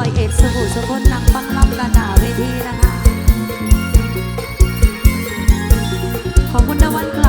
อยเอ็ดสมุทรสกลนักฟังลำกันหนาเวทีนะคะ ของคุณนวัน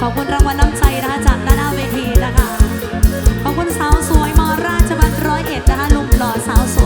ขอบคุณรางวัลน้ำใจนะคะจากด้านหน้าเวทีนะคะ ขอบคุณสาวสวยมอราชบัณฑร้อยเอ็ดนะคะลุงหล่อสาวสวย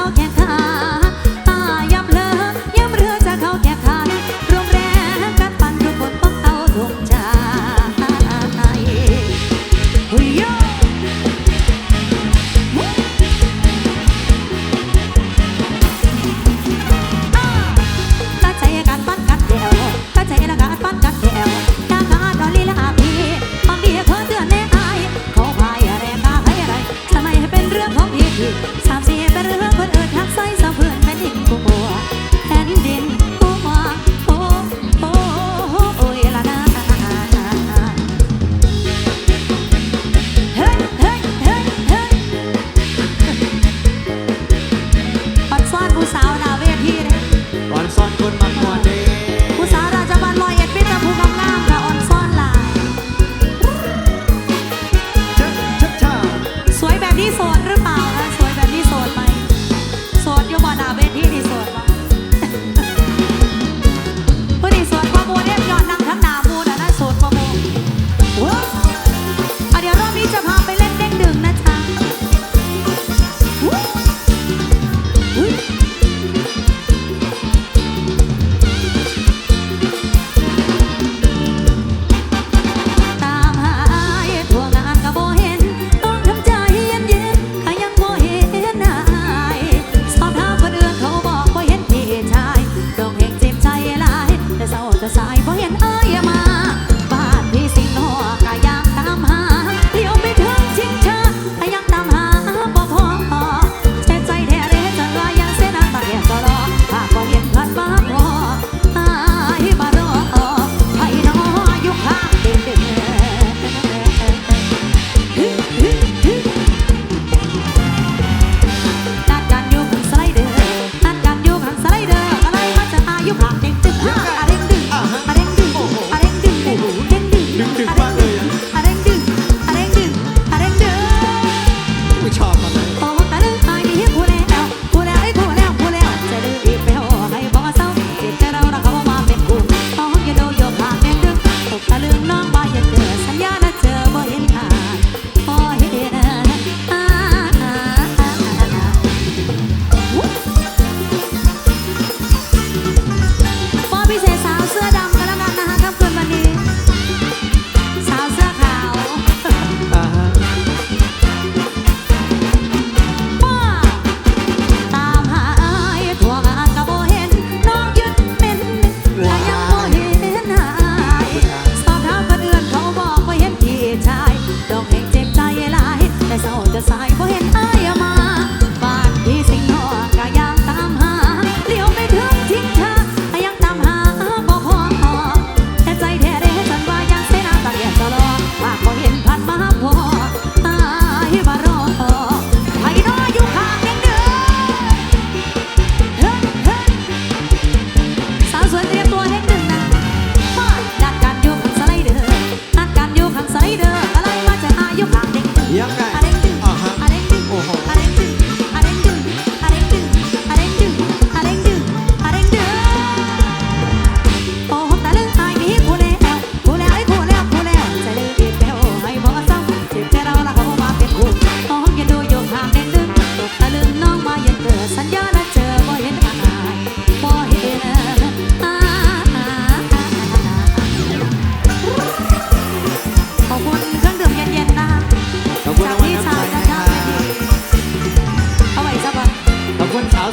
so 坑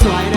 สวยเด้